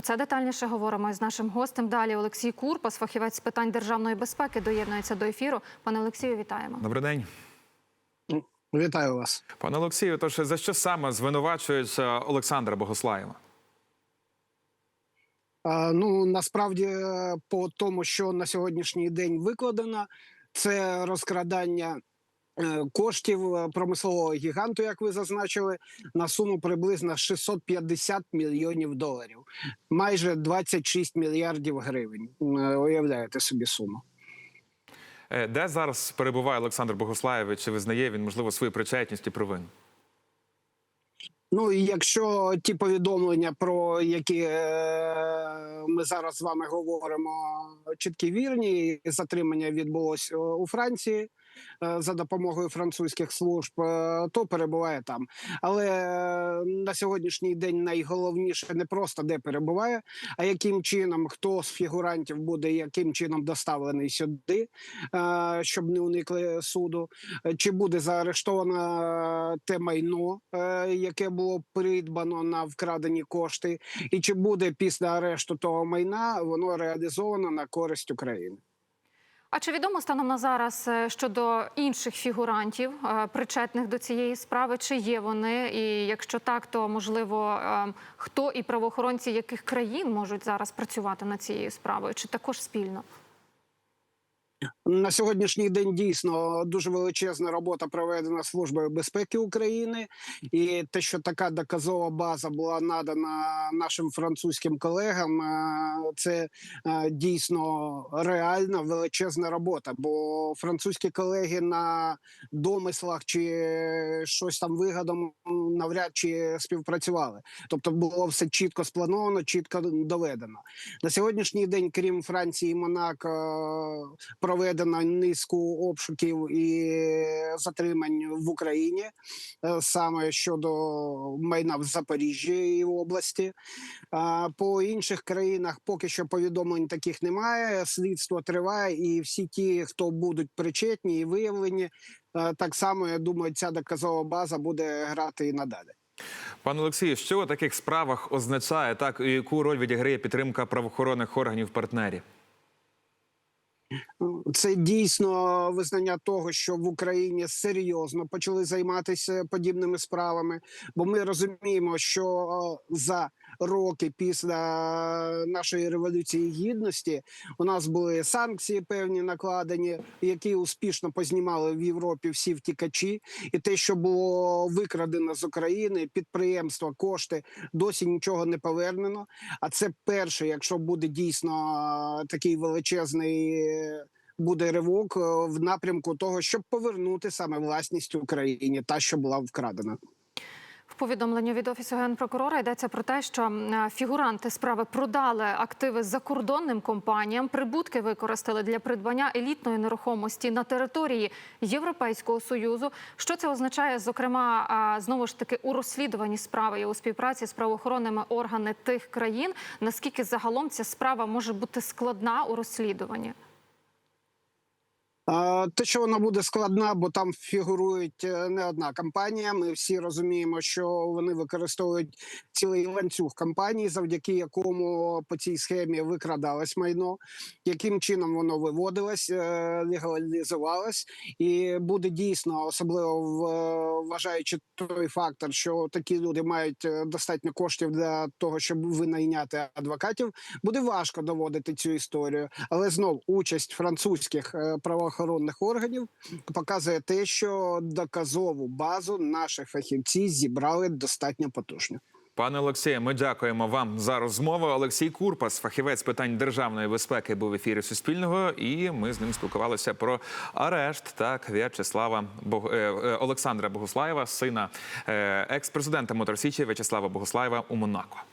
Про це детальніше говоримо із нашим гостем. Далі Олексій Курпас, фахівець з питань державної безпеки, доєднується до ефіру. Пане Олексію, вітаємо. Добрий день. Вітаю вас. Пане Олексію, тож за що саме звинувачують е, Олександра Богослаєва? А, ну насправді, по тому, що на сьогоднішній день викладено, це розкрадання. Е, Коштів е, промислового гіганту, як ви зазначили, на суму приблизно 650 мільйонів доларів, майже 26 мільярдів гривень. Е, Уявляєте собі суму. Де зараз перебуває Олександр Богослаєв? і Чи визнає він можливо свою причетність і провину? Ну якщо ті повідомлення, про які ми зараз з вами говоримо, чіткі вірні, затримання відбулось е, у Франції за допомогою французьких служб, е, то перебуває там. Але е, на сьогоднішній день найголовніше не просто де перебуває, а яким чином хто з фігурантів буде яким чином доставлений сюди, е, щоб не уникли суду. Е, Чи буде заарештовано е, те майно, е, яке було придбано на вкрадені кошти, і чи буде після арешту того майна воно реалізовано на користь України? А чи відомо станом на зараз е, щодо інших фігурантів, е, причетних до цієї справи? Чи є вони? І якщо так, то можливо е, хто і правоохоронці яких країн можуть зараз працювати над цією справою, чи також спільно? На сьогоднішній день дійсно дуже величезна робота проведена службою безпеки України, і те, що така доказова база була надана нашим французьким колегам, е, це е, дійсно реальна величезна робота. Бо французькі колеги на домислах чи щось там вигадом навряд чи співпрацювали. Тобто було все чітко сплановано, чітко доведено. На сьогоднішній день, крім Франції і Монако, проведено низку обшуків і затримань в Україні е, саме щодо майна в Запоріжжі і області. По інших країнах поки що повідомлень таких немає. Слідство триває, і всі ті, хто будуть причетні і виявлені, е, так само я думаю, ця доказова база буде грати і надалі. Пане Олексію, що у таких справах означає так, і яку роль відіграє підтримка правоохоронних органів партнерів? Це дійсно визнання того, що в Україні серйозно почали займатися подібними справами, бо ми розуміємо, що за роки після нашої революції гідності у нас були санкції певні накладені, які успішно познімали в Європі всі втікачі, і те, що було викрадено з України, підприємства, кошти досі нічого не повернено. А це перше, якщо буде дійсно е, такий величезний. Буде ривок е, в напрямку того, щоб повернути саме власність Україні, та що була вкрадена. В повідомленні від офісу генпрокурора йдеться про те, що фігуранти справи продали активи закордонним компаніям, прибутки використали для придбання елітної нерухомості на території Європейського союзу. Що це означає, зокрема, знову ж таки у розслідуванні справи і у співпраці з правоохоронними органами тих країн? Наскільки загалом ця справа може бути складна у розслідуванні? Те, що вона буде складна, бо там фігурують е, не одна компанія. Ми всі розуміємо, що вони використовують цілий ланцюг компаній, завдяки якому по цій схемі викрадалось майно, яким чином воно виводилось, е, легалізувалось, і буде дійсно особливо вважаючи той фактор, що такі люди мають е, достатньо коштів для того, щоб винайняти адвокатів. Буде важко доводити цю історію, але знов участь французьких е, правоохоронних органів показує те, що доказову базу наші фахівці зібрали достатньо потужно. Пане Олексію, ми дякуємо вам за розмову. Олексій Курпас, фахівець питань державної безпеки, був в ефірі Суспільного, і ми з ним спілкувалися про арешт так В'ячеслава Бог... е, е, Олександра Богослаєва, сина е, екс-президента Моторсічі В'ячеслава Богослаєва у Монако.